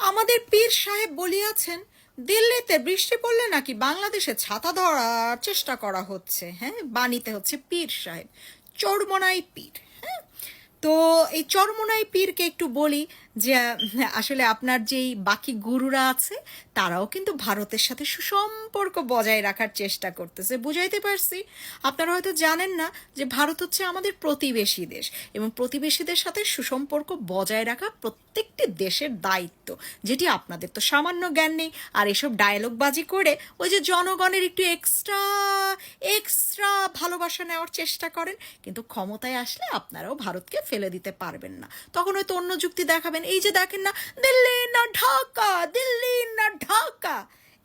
আমাদের পীর সাহেব বলিয়াছেন, দিল্লিতে বৃষ্টি পড়লে নাকি বাংলাদেশে ছাতা ধরার চেষ্টা করা হচ্ছে হ্যাঁ? বাণীতে হচ্ছে পীর সাহেব, চরমনাই পীর হ্যাঁ? তো এই চরমনাই পীরকে একটু বলি যে, আসলে আপনার যেই বাকি গুরুরা আছে, তারাও কিন্তু ভারতের সাথে সুসম্পর্ক বজায় রাখার চেষ্টা করতেছে। বুঝাইতে পারছি? আপনারা হয়তো জানেন না যে ভারত হচ্ছে আমাদের প্রতিবেশী দেশ এবং প্রতিবেশীদের সাথে সুসম্পর্ক বজায় রাখা প্রত্যেকটি দেশের দায়িত্ব, যেটি আপনাদের তো সামান্য জ্ঞান নেই। আর এসব ডায়লগবাজি করে ওই যে জনগণের একটু এক্সট্রা এক্সট্রা ভালোবাসা নেওয়ার চেষ্টা করেন, কিন্তু ক্ষমতায় আসলে আপনারাও ভারতকে ফেলে দিতে পারবেন না। তখন হয়তো অন্য যুক্তি দেখাবেন এই যে দেখেন না দিল্লি না ঢাকা দিল্লি না ঢাকা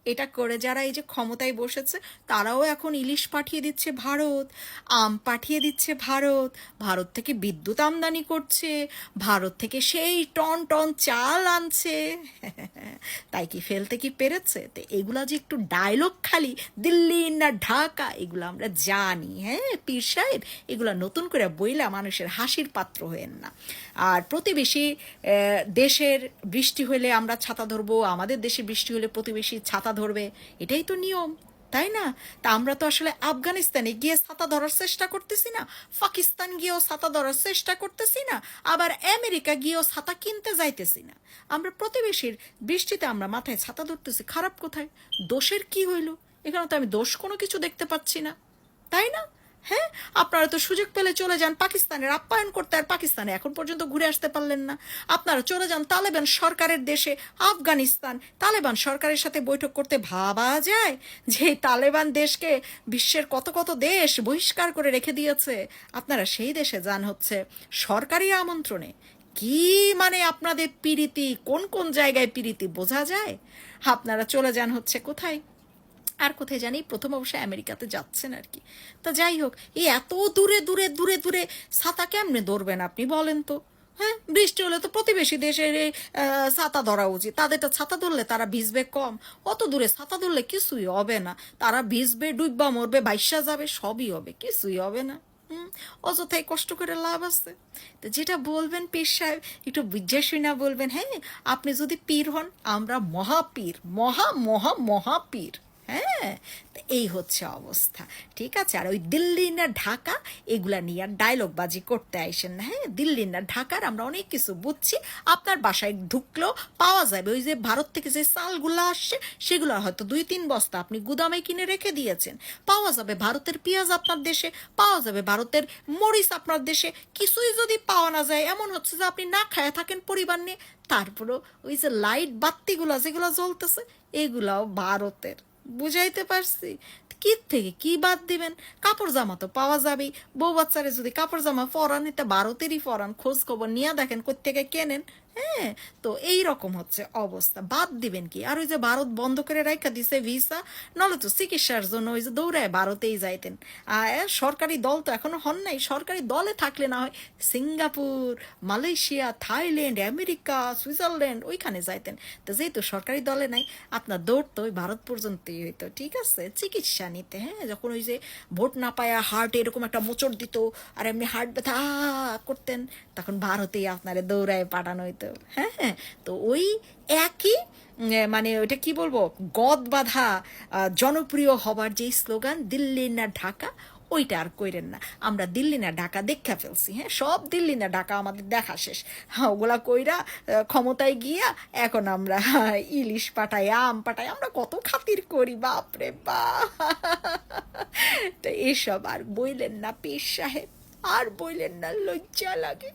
এটা করে যারা এই যে ক্ষমতায় বসেছে, তারাও এখন ইলিশ পাঠিয়ে দিচ্ছে ভারত, আম পাঠিয়ে দিচ্ছে ভারত ভারত থেকে বিদ্যুৎ আমদানি করছে, ভারত থেকে সেই টন টন চাল আনছে। তাই কি ফেলতে কি পেরেছে? তো এগুলা যে একটু ডায়লগ খালি, দিল্লি না ঢাকা, এগুলো আমরা জানি হ্যাঁ? পীর সাহেব, এগুলো নতুন করে বইলা মানুষের হাসির পাত্র হয়েন না। আর প্রতিবেশী দেশের বৃষ্টি হলে আমরা ছাতা ধরবো, আমাদের দেশে বৃষ্টি হলে প্রতিবেশী ছাতা ধরবে। এটাই তো নিয়ম, তাই না? তা আমরা তো আসলে আফগানিস্তানে গিয়ে ছাতা ধরার চেষ্টা করতেছি না, পাকিস্তান গিয়েও ছাতা ধরার চেষ্টা করতেছি না, আবার আমেরিকা গিয়েও ছাতা কিনতে যাইতেছি না। আমরা প্রতিবেশীর বৃষ্টিতে আমরা মাথায় ছাতা ধরতেছি, খারাপ কোথায়? দোষের কি হইল? এখানে তো আমি দোষ কোনো কিছু দেখতে পাচ্ছি না, তাই না? হ্যাঁ? আপনারা তো সুযোগ পেলে চলে যান পাকিস্তানের আপ্যায়ন করতে, আর পাকিস্তানে এখন পর্যন্ত ঘুরে আসতে পারলেন না। আপনারা চলে যান তালেবান সরকারের দেশে, আফগানিস্তান। তালেবান সরকারের সাথে বৈঠক করতে ভাবা যায় যে তালেবান দেশকে বিশ্বের কত কত দেশ বহিষ্কার করে রেখে দিয়েছে। আপনারা সেই দেশে যান হচ্ছে সরকারি আমন্ত্রণে। কি মানে আপনাদের পিরিতি? কোন কোন জায়গায় পিরিতি? বোঝা যায়? আপনারা চলে যান হচ্ছে কোথায়? আর কোথায় জানি প্রথম অবশ্যই আমেরিকাতে যাচ্ছেন আর কি। তা যাই হোক এই এত দূরে দূরে দূরে দূরে ছাতা কেমনে ধরবেন আপনি বলেন তো? হ্যাঁ বৃষ্টি হলে তো প্রতিবেশী দেশের ছাতা ধরা উচিত। তাদেরটা ছাতা ধরলে তারা ভিজবে কম। অত দূরে ছাতা ধরলে কিছুই হবে না। তারা ভিজবে, ডুববা, মরবে বাইশা যাবে, সবই হবে, কিছুই হবে না। অযথাই কষ্ট করে লাভ আছে। তো যেটা বলবেন পীর সাহেব, একটু না বলবেন হ্যাঁ আপনি যদি পীর হন, আমরা মহাপীর, মহা মহা, মহাপীর। হ্যাঁ? এই হচ্ছে অবস্থা। ঠিক আছে? আর ওই দিল্লি না ঢাকা, এগুলা নিয়ে আর ডায়লগ বাজি করতে আইসেন না হ্যাঁ? দিল্লি না ঢাকার আমরা অনেক কিছু বুঝছি, আপনার বাসায় ঢুকলেও পাওয়া যাবে। ওই যে ভারত থেকে যে চালগুলো আসছে, সেগুলো হয়তো দুই তিন বস্তা আপনি গুদামে কিনে রেখে দিয়েছেন। পাওয়া যাবে ভারতের পেঁয়াজ আপনার দেশে, পাওয়া যাবে ভারতের মরিচ আপনার দেশে। কিছুই যদি পাওয়া না যায়, এমন হচ্ছে যে আপনি না খায় থাকেন পরিবার নিয়ে। তারপরেও ওই যে লাইট বাত্তিগুলো যেগুলো জ্বলতেছে, এগুলাও ভারতের। বুঝাইতে পারছি? কি থেকে? কি বাদ দিবেন? কাপড় জামা তো পাওয়া যাবেই। বউ বাচ্চারে যদি কাপড় জামা পরান, এটা ভারতেরই পরান, খোঁজ খবর নিয়ে দেখেন কোথেকে কেনেন। হ্যাঁ তো এই রকম হচ্ছে অবস্থা। বাদ দিবেন কি? আর ওই যে ভারত বন্ধ করে রাখা দিছে ভিসা নলে তো চিকিৎসার জন্য ওই যে দৌড়ায় ভারতেই যাইতেন। আর সরকারি দল তো এখনও হন নাই। সরকারি দলে থাকলে না হয় Singapore, Malaysia, Thailand, America, Switzerland ওইখানে যাইতেন। তো যেহেতু সরকারি দলে নাই, আপনার দৌড় তো ওই ভারত পর্যন্তই হইতো। ঠিক আছে? চিকিৎসা নিতে হ্যাঁ? যখন ওই যে ভোট না পায়া হার্টে এরকম একটা মোচড় দিত, আর এমনি হার্ট ব্যথা করতেন, তখন ভারতেই আপনারে দৌড়ায় পাঠানো হইতো। হ্যাঁ হ্যাঁ তো ওই একই মানে ওইটা কি বলব, গদ বাঁধা জনপ্রিয় হবার যেই স্লোগান, দিল্লি না ঢাকা, ওইটা আর কইরেন না। আমরা দিল্লি না ঢাকা দেখা ফেলছি হ্যাঁ সব দিল্লি না ঢাকা আমাদের দেখা শেষ। হ্যাঁ ওগুলা কইরা ক্ষমতায় গিয়া এখন আমরা ইলিশ পাঠাই, আম পাঠাই, আমরা কত খাতির করি বাপরে বা তো এসব আর বইলেন না পীর সাহেব, আর বইলেন না লজ্জা লাগে।